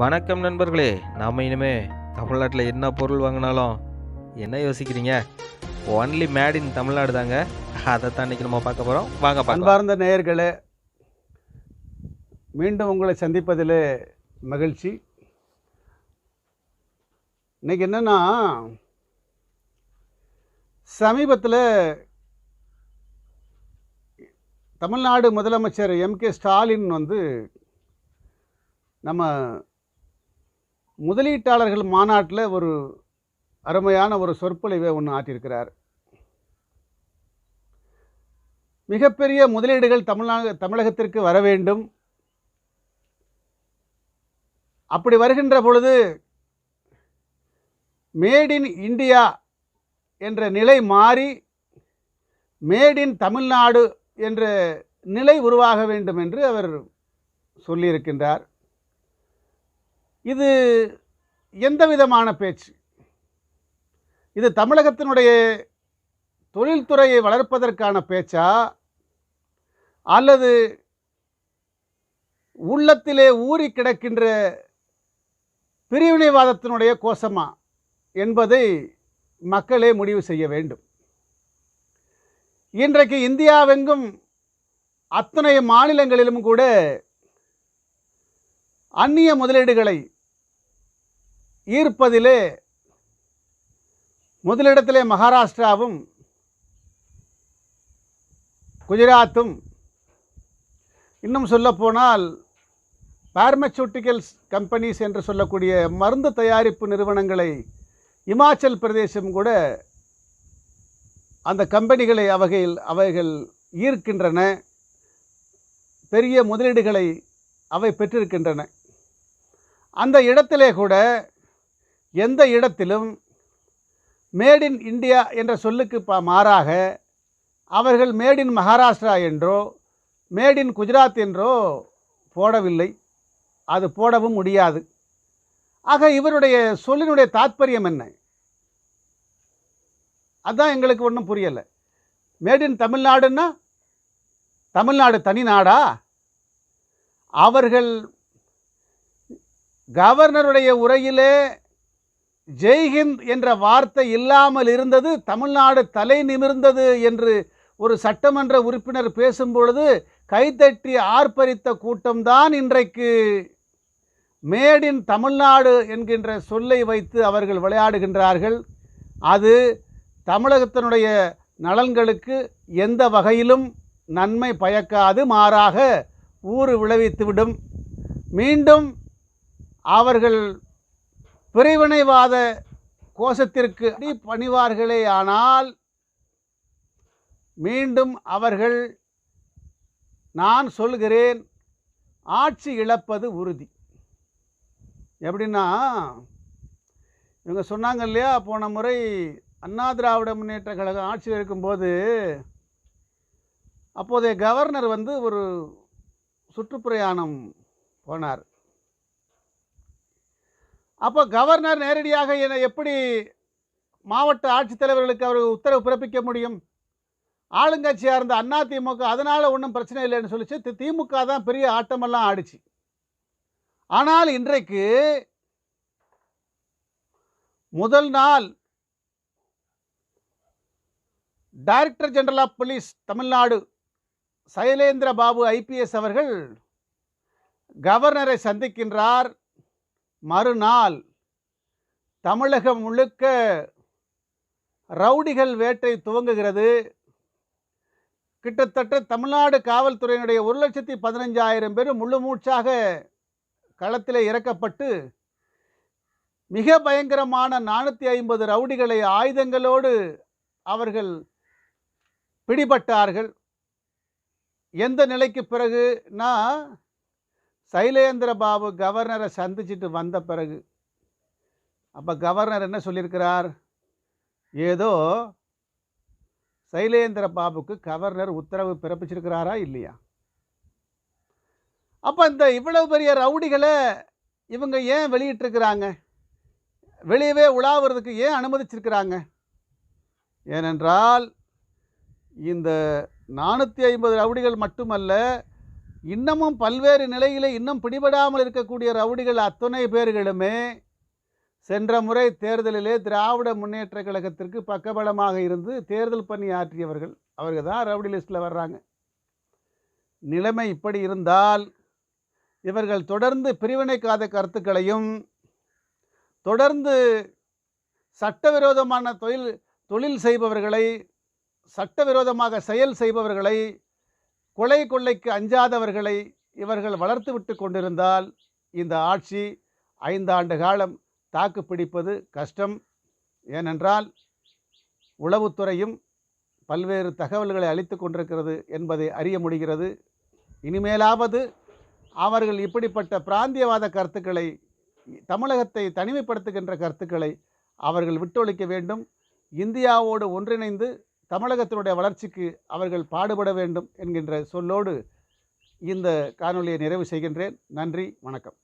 வணக்கம் நண்பர்களே. நாம் இனிமே தமிழ்நாட்டில் என்ன பொருள் வாங்கினாலும் என்ன யோசிக்கிறீங்க? ஒன்லி மேட் இன் தமிழ்நாடு தாங்க. அதை தான் இன்றைக்கி நம்ம பார்க்க போகிறோம் வாங்க பார்க்கலாம். அன்பார்ந்த நேயர்களே மீண்டும் உங்களை சந்திப்பதில் மகிழ்ச்சி. இன்னைக்கு என்னென்னா சமீபத்தில் தமிழ்நாடு முதலமைச்சர் எம் கே ஸ்டாலின் வந்து நம்ம முதலீட்டாளர்கள் மாநாட்டில் ஒரு அருமையான ஒரு சொற்பொழிவை ஒன்று ஆற்றியிருக்கிறார். மிகப்பெரிய முதலீடுகள் தமிழ்நாடு தமிழகத்திற்கு வர வேண்டும். அப்படி வருகின்ற பொழுது மேட் இன் இந்தியா என்ற நிலை மாறி மேட் இன் தமிழ்நாடு என்ற நிலை உருவாக வேண்டும் என்று அவர் சொல்லியிருக்கின்றார். இது எந்த விதமான பேச்சு? இது தமிழகத்தினுடைய தொழில்துறையை வளர்ப்பதற்கான பேச்சா? அல்லது உள்ளத்திலே ஊறி கிடக்கின்ற பிரிவினைவாதத்தினுடைய கோஷமா என்பதை மக்களே முடிவு செய்ய வேண்டும். இன்றைக்கு இந்தியாவெங்கும் அத்தனை மாநிலங்களிலும் கூட அந்நிய முதலீடுகளை ஈர்ப்பதிலே முதலிடத்திலே மகாராஷ்டிராவும் குஜராத்தும் இன்னும் சொல்லப்போனால் பார்மசூட்டிக்கல்ஸ் கம்பெனிஸ் என்று சொல்லக்கூடிய மருந்து தயாரிப்பு நிறுவனங்களை இமாச்சல் பிரதேசம் கூட அந்த கம்பெனிகளை அவைகள் அவைகள் ஈர்க்கின்றன. பெரிய முதலீடுகளை அவை பெற்றிருக்கின்றன. அந்த இடத்திலே கூட எந்த இடத்திலும் மேட் இன் இந்தியா என்ற சொல்லுக்கு மாறாக அவர்கள் மேட் இன் மகாராஷ்டிரா என்றோ மேட் இன் குஜராத் என்றோ போடவில்லை. அது போடவும் முடியாது. ஆக இவருடைய சொல்லினுடைய தாத்பரியம் என்ன? அதுதான் எங்களுக்கு ஒன்றும் புரியலை. மேட் இன் தமிழ்நாடுன்னா தமிழ்நாடு தனி நாடா? அவர்கள் கவர்னருடைய உரையிலே ஜெய்ஹிந்த் என்ற வார்த்தை இல்லாமல் இருந்தது தமிழ்நாடு தலை நிமிர்ந்தது என்று ஒரு சட்டமன்ற உறுப்பினர் பேசும்பொழுது கைதட்டி ஆர்ப்பரித்த கூட்டம்தான் இன்றைக்கு மேட் இன் தமிழ்நாடு என்கின்ற சொல்லை வைத்து அவர்கள் விளையாடுகின்றார்கள். அது தமிழகத்தினுடைய நலன்களுக்கு எந்த வகையிலும் நன்மை பயக்காது மாறாக ஊறு விளைவித்துவிடும். மீண்டும் அவர்கள் பிரிவினைவாத கோஷத்திற்கு அடி பணிவார்களே ஆனால் மீண்டும் அவர்கள் நான் சொல்கிறேன் ஆட்சி இழப்பது உறுதி. எப்படின்னா இவங்க சொன்னாங்க இல்லையா போன முறை அண்ணா திராவிட முன்னேற்ற கழகம் ஆட்சியில் இருக்கும்போது அப்போதைய கவர்னர் வந்து ஒரு சுற்றுப்பிரயாணம் போனார். அப்போ கவர்னர் நேரடியாக என்னை எப்படி மாவட்ட ஆட்சித்தலைவர்களுக்கு அவர் உத்தரவு பிறப்பிக்க முடியும்? ஆளுங்கட்சியாக இருந்த அண்ணா திமுக அதனால் ஒன்றும் பிரச்சனை இல்லைன்னு சொல்லிச்சு. திமுக தான் பெரிய ஆட்டமெல்லாம் ஆடிச்சு. ஆனால் இன்றைக்கு முதல் நாள் director general of police Tamil Nadu Sylendra Babu IPS அவர்கள் கவர்னரை சந்திக்கின்றார். மறுநாள் தமிழகம் முழுக்க ரவுடிகள் வேட்டை துவங்குகிறது. கிட்டத்தட்ட தமிழ்நாடு காவல்துறையினுடைய ஒரு லட்சத்தி பதினஞ்சாயிரம் பேர் முழுமூச்சாக களத்தில் இறக்கப்பட்டு மிக பயங்கரமான நானூற்றி ஐம்பது ரவுடிகளை ஆயுதங்களோடு அவர்கள் பிடிபட்டார்கள். எந்த நிலைக்கு பிறகுனா சைலேந்திர பாபு கவர்னரை சந்திச்சிட்டு வந்த பிறகு அப்போ கவர்னர் என்ன சொல்லியிருக்கிறார்? ஏதோ சைலேந்திர பாபுக்கு கவர்னர் உத்தரவு பிறப்பிச்சிருக்கிறாரா இல்லையா? அப்போ இந்த இவ்வளவு பெரிய ரவுடிகளை இவங்க ஏன் வெளியிட்டிருக்கிறாங்க? வெளியவே உலாவுறதுக்கு ஏன் அனுமதிச்சிருக்கிறாங்க? ஏனென்றால் இந்த நானூற்றி ஐம்பது ரவுடிகள் மட்டுமல்ல இன்னமும் பல்வேறு நிலையில் இன்னும் பிடிபடாமல் இருக்கக்கூடிய ரவுடிகள் அத்தனை பேர்களுமே சென்ற முறை தேர்தலிலே திராவிட முன்னேற்ற கழகத்திற்கு பக்கபலமாக இருந்து தேர்தல் பணி ஆற்றியவர்கள் அவர்கள் தான் ரவுடி லிஸ்ட்டில் வர்றாங்க. நிலைமை இப்படி இருந்தால் இவர்கள் தொடர்ந்து பிரிவினைக்காத கருத்துக்களையும் தொடர்ந்து சட்டவிரோதமான தொழில் தொழில் செய்பவர்களை சட்டவிரோதமாக செயல் செய்பவர்களை கொலை கொள்ளைக்கு அஞ்சாதவர்களை இவர்கள் வளர்த்து விட்டு கொண்டிருந்தால் இந்த ஆட்சி ஐந்தாண்டு காலம் தாக்கு பிடிப்பது கஷ்டம். ஏனென்றால் உளவுத்துறையும் பல்வேறு தகவல்களை அளித்து கொண்டிருக்கிறது என்பதை அறிய முடிகிறது. இனிமேலாவது அவர்கள் இப்படிப்பட்ட பிராந்தியவாத கருத்துக்களை தமிழகத்தை தனிமைப்படுத்துகின்ற கருத்துக்களை அவர்கள் விட்டொழிக்க வேண்டும். இந்தியாவோடு ஒன்றிணைந்து தமிழகத்தினுடைய வளர்ச்சிக்கு அவர்கள் பாடுபட வேண்டும் என்கின்ற சொல்லோடு இந்த காணொலியை நிறைவு செய்கின்றேன். நன்றி வணக்கம்.